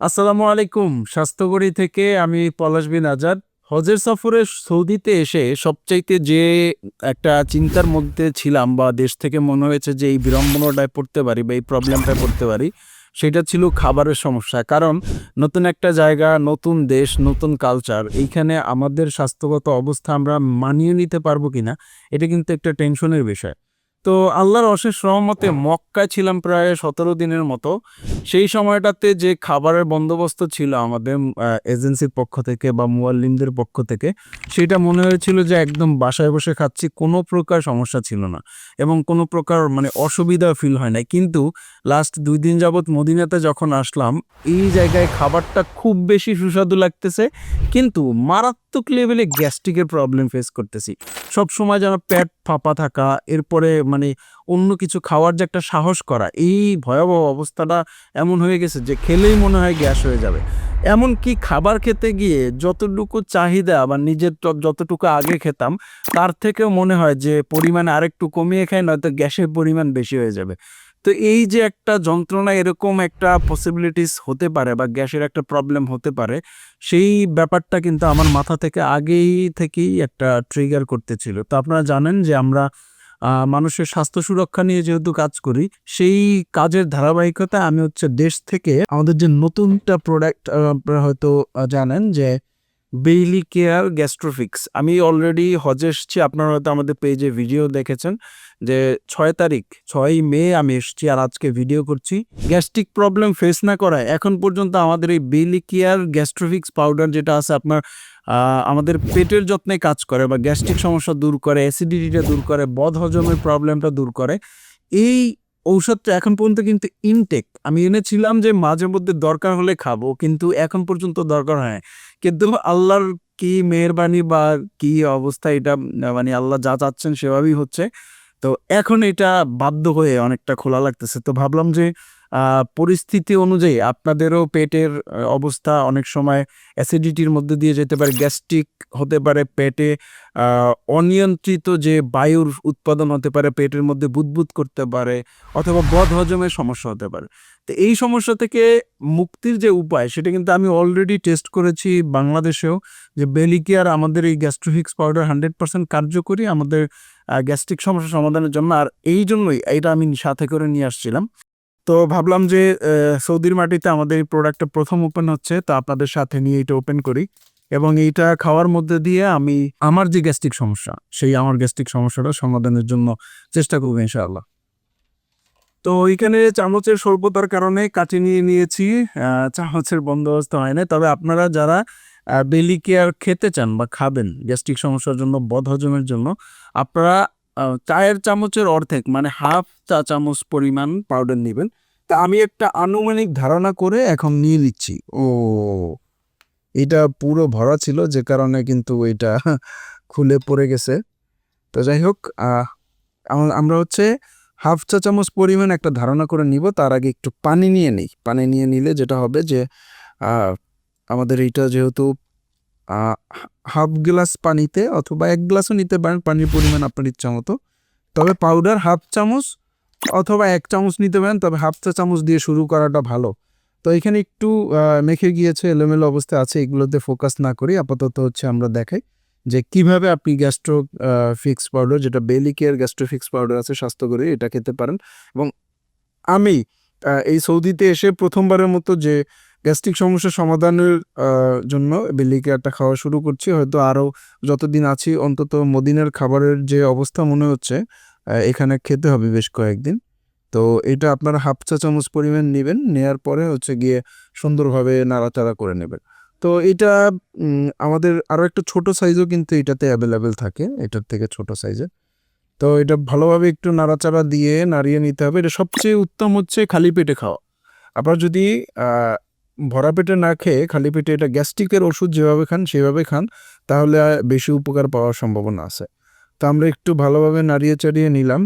আসসালামু আলাইকুম। স্বাস্থ্যগড়ি থেকে আমি পলাশ বিন আজাদ। হজের সফরে সৌদিতে এসে সবচাইতে যে একটা চিন্তার মধ্যে ছিলাম বা দেশ থেকে মনে হয়েছে যে এই বিড়ম্বনাটায় পড়তে পারি বা এই প্রবলেমটায় পড়তে পারি, সেটা ছিল খাবারের সমস্যা। কারণ নতুন একটা জায়গা, নতুন দেশ, নতুন কালচার এইখানে আমাদের স্বাস্থ্যগত অবস্থা আমরা মানিয়ে নিতে পারব কিনা, এটা কিন্তু একটা টেনশনের বিষয়। তো আল্লাহর অশেষ রহমতে মক্কায় ছিলাম প্রায় সতেরো দিনের মতো। সেই সময়টাতে যে খাবারের বন্দোবস্ত ছিল আমাদের এজেন্সির পক্ষ থেকে বা মুয়াল্লিমদের পক্ষ থেকে, সেটা মনে হয়েছিল যে একদম বাসায় বসে খাচ্ছি, কোনো প্রকার সমস্যা ছিল না এবং কোনো প্রকার মানে অসুবিধা ফিল হয় না কিন্তু লাস্ট দুই দিন যাবৎ মদিনাতে যখন আসলাম, এই জায়গায় খাবারটা খুব বেশি সুস্বাদু লাগতেছে। কিন্তু মারাত্মক লেভেলে গ্যাস্ট্রিকের প্রবলেম ফেস করতেছি। সব সময় যেন পেট ফাঁপা থাকা, এরপরে মানে অন্য কিছু খাওয়ার যে একটা সাহস করা, এই ভয়াবহ অবস্থাটা এমন হয়ে গেছে যে খেলেই মনে হয় গ্যাস হয়ে যাবে। এমনকি খাবার খেতে গিয়ে যতটুকু চাহিদা বা নিজের যতটুকু আগে খেতাম, তার থেকেও মনে হয় যে পরিমাণ আরেকটু কমিয়ে খাই, নয়তো গ্যাসের পরিমাণ বেশি হয়ে যাবে। তো এই যে একটা যন্ত্রণা এরকম একটা পসিবিলিটিস হতে পারে বা গ্যাসের একটা প্রবলেম হতে পারে, সেই ব্যাপারটা কিন্তু আমার মাথা থেকে আগেই থেকেই একটা ট্রিগার করতেছিল। তো আপনারা জানেন যে আমরা মানুষের স্বাস্থ্য সুরক্ষা নিয়ে যেহেতু কাজ করি, সেই কাজের ধারাবাহিকতা আমি হচ্ছে দেশ থেকে আমাদের যে নতুনটা প্রোডাক্ট হয়তো জানেন যে বেইলি কেয়ার গ্যাস্ট্রোফিক্স আমি অলরেডি হজে এসেছি, আপনারা হয়তো আমাদের পেজে ভিডিও দেখেছেন যে ছয় তারিখ ছয় মে আমি এসেছি আর আজকে ভিডিও করছি। গ্যাস্ট্রিক প্রবলেম ফেস না করায়, এখন পর্যন্ত আমাদের এই বেইলি কেয়ার গ্যাস্ট্রোফিক্স পাউডার যেটা আছে আপনার আমাদের পেটের যত্নে কাজ করে বা গ্যাস্ট্রিক সমস্যা দূর করে অ্যাসিডিটিটা দূর করে বদ হজমের প্রবলেমটা দূর করে। এই ঔষধটা এখন পর্যন্ত কিন্তু ইনটেক আমি এনেছিলাম যে মাঝে মধ্যে দরকার হলে খাব, কিন্তু এখন পর্যন্ত দরকার হয়। কিন্তু আল্লাহর কি মেহরবানি বা কি অবস্থা এটা মানে আল্লাহ যা চাচ্ছেন সেভাবেই হচ্ছে। তো এখন এটা বাধ্য হয়ে অনেকটা খোলা লাগতেছে। তো ভাবলাম যে পরিস্থিতি অনুযায়ী আপনাদেরও পেটের অবস্থা অনেক সময় অ্যাসিডিটির মধ্যে দিয়ে যেতে পারে গ্যাস্ট্রিক হতে পারে, পেটে অনিয়ন্ত্রিত যে বায়ুর উৎপাদন হতে পারে, পেটের মধ্যে বুদবুদ করতে পারে অথবা বদ হজমের সমস্যা হতে পারে। তো এই সমস্যা থেকে মুক্তির যে উপায়, সেটা কিন্তু আমি অলরেডি টেস্ট করেছি বাংলাদেশেও যে বেলিকিয়ার আমাদের এই গ্যাস্ট্রোফিক্স পাউডার হান্ড্রেড পার্সেন্ট কার্যকরী আমাদের গ্যাস্ট্রিক সমস্যা সমাধানের জন্য। আর এই জন্যই এটা আমি সাথে করে নিয়ে আসছিলাম। তো ভাবলাম যে সৌদির মাটিতে আমাদের এই প্রোডাক্টটা প্রথম ওপেন হচ্ছে, তো আপনাদের সাথে নিয়ে এটা ওপেন করি। এবং এইটা খাওয়ার মধ্যে দিয়ে আমি, আমার যে গ্যাস্ট্রিক সমস্যা, সেই আমার গ্যাস্ট্রিক সমস্যাটা সমাধানের জন্য চেষ্টা করব ইনশাআল্লাহ। তো এখানে চামচের স্বল্পতার কারণে কাটি নিয়ে নিয়েছি চামচের বন্দোবস্ত হয় না তবে আপনারা যারা বেলি কেয়ার খেতে চান বা খাবেন গ্যাস্ট্রিক সমস্যার জন্য বদ হজমের জন্য, আপনারা চায়ের চামচের অর্ধেক মানে হাফ চা চামচ পরিমাণ পাউডার নেবেন। তা আমি একটা আনুমানিক ধারণা করে এখন নিয়ে নিচ্ছি। ও, এটা পুরো ভরা ছিল, যে কারণে কিন্তু এটা খুলে পড়ে গেছে। তো যাই হোক আমরা হচ্ছে হাফ চা চামচ পরিমাণ একটা ধারণা করে নিব। তার আগে একটু পানি নিয়ে নিই। পানি নিয়ে নিলে যেটা হবে যে আমাদের এইটা যেহেতু হাফ গ্লাস পানিতে অথবা এক গ্লাসও নিতে পারেন, পানির পরিমাণ আপনার ইচ্ছা মতো। তবে পাউডার হাফ চামচ অথবা এক চামচ নিতে পারেন, তবে হাফ চা চামচ দিয়ে শুরু করাটা ভালো। তো এখানে একটু মেখে গিয়েছে, এলোমেলো অবস্থায় আছে, এগুলোতে ফোকাস না করি আপাতত হচ্ছে আমরা দেখাই যে কীভাবে আপনি গ্যাস্ট্রো ফিক্স পাউডার যেটা belly care Gastro Fix powder আছে স্বাস্থ্যকরী এটা খেতে পারেন। এবং আমি এই সৌদিতে এসে প্রথমবারের মতো যে গ্যাস্ট্রিক সমস্যা সমাধানের জন্য বেলি কেয়ারটা খাওয়া শুরু করছি। হয়তো আরও যতদিন আছি, অন্তত মদিনার খাবারের যে অবস্থা মনে হচ্ছে এখানে খেতে হবে বেশ কয়েকদিন। তো এটা আপনারা হাফ চা চামচ পরিমাণ নেবেন, নেয়ার পরে হচ্ছে গিয়ে সুন্দরভাবে নাড়াচাড়া করে নেবেন। তো এটা আমাদের আরও একটা ছোট সাইজও কিন্তু এটাতে অ্যাভেলেবেল থাকে, এটার থেকে ছোট সাইজের তো এটা ভালোভাবে একটু নাড়াচাড়া দিয়ে নাড়িয়ে নিতে হবে। এটা সবচেয়ে উত্তম হচ্ছে খালি পেটে খাওয়া। আবার যদি ভরা পেটে না খেয়ে খালি পেটে এটা গ্যাস্ট্রিকের ওষুধ যেভাবে খান, সেভাবে খান, তাহলে বেশি উপকার পাওয়ার সম্ভাবনা আছে। তো আমরা একটু ভালোভাবে নাড়িয়ে চাড়িয়ে নিলাম।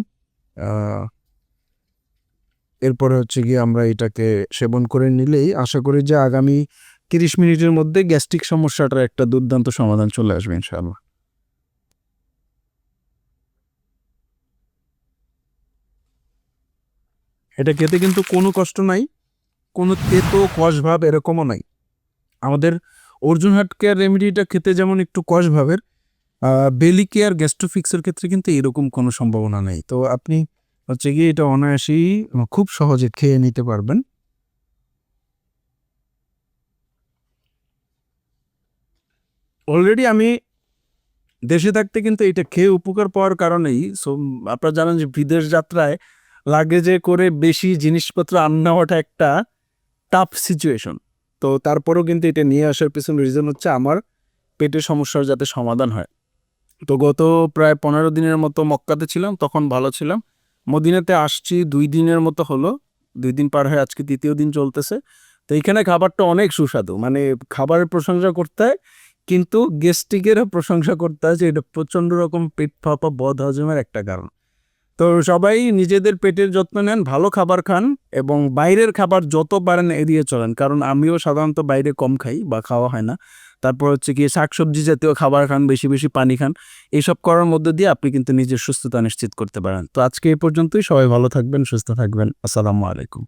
এরপরে হচ্ছে গিয়ে আমরা এটাকে সেবন করে নিলেই আশা করি যে আগামী তিরিশ মিনিটের মধ্যে গ্যাস্ট্রিক সমস্যাটার একটা দুর্দান্ত সমাধান চলে আসবে, ইনশাআল্লাহ। এটা খেতে কিন্তু কোনো কষ্ট নাই। কোনো তেতো কষভাব এরকমও নাই। আমাদের অর্জুন হাট কেয়ার রেমেডিটা খেতে যেমন একটু কষ ভাবের বেলি কেয়ার গ্যাস্ট্রোফিক্সের ক্ষেত্রে কিন্তু এরকম কোনো সম্ভাবনা নেই। তো আপনি হচ্ছে গিয়ে এটা অনায়াসেই খুব সহজে খেয়ে নিতে পারবেন। অলরেডি আমি দেশে থাকতে কিন্তু এটা খেয়ে উপকার পাওয়ার কারণেই, সো আপনারা জানেন যে বিদেশ যাত্রায় লাগেজে করে বেশি জিনিসপত্র আনা নেওয়াটা একটা টাফ সিচুয়েশন তো তারপরেও কিন্তু এটা নিয়ে আসার পিছনে রিজন হচ্ছে আমার পেটের সমস্যার যাতে সমাধান হয়। তো গত প্রায় পনেরো দিনের মতো মক্কাতে ছিলাম, তখন ভালো ছিলাম। মদিনাতে আসছি, দুই দিনের মতো হলো। দুই দিন পার হয়ে আজকে তৃতীয় দিন চলতেছে। তো এইখানে খাবারটা অনেক সুস্বাদু। মানে খাবারের প্রশংসা করতে হয়, কিন্তু গেস্টিকেরও প্রশংসা করতে হয় যে এটা প্রচণ্ড রকম পেট ফাঁপা বদ হজমের একটা কারণ। তো সবাই নিজেদের পেটের যত্ন নেন, ভালো খাবার খান এবং বাইরের খাবার যত পারেন এড়িয়ে চলেন। কারণ আমিও সাধারণত বাইরে কম খাই বা খাওয়া হয় না। তারপর হচ্ছে কি শাকসবজি জাতীয় খাবার খান, বেশি বেশি পানি খান এইসব করার মধ্যে দিয়ে আপনি কিন্তু নিজের সুস্থতা নিশ্চিত করতে পারেন। তো আজকে এই পর্যন্তই। সবাই ভালো থাকবেন, সুস্থ থাকবেন। আসসালামু আলাইকুম।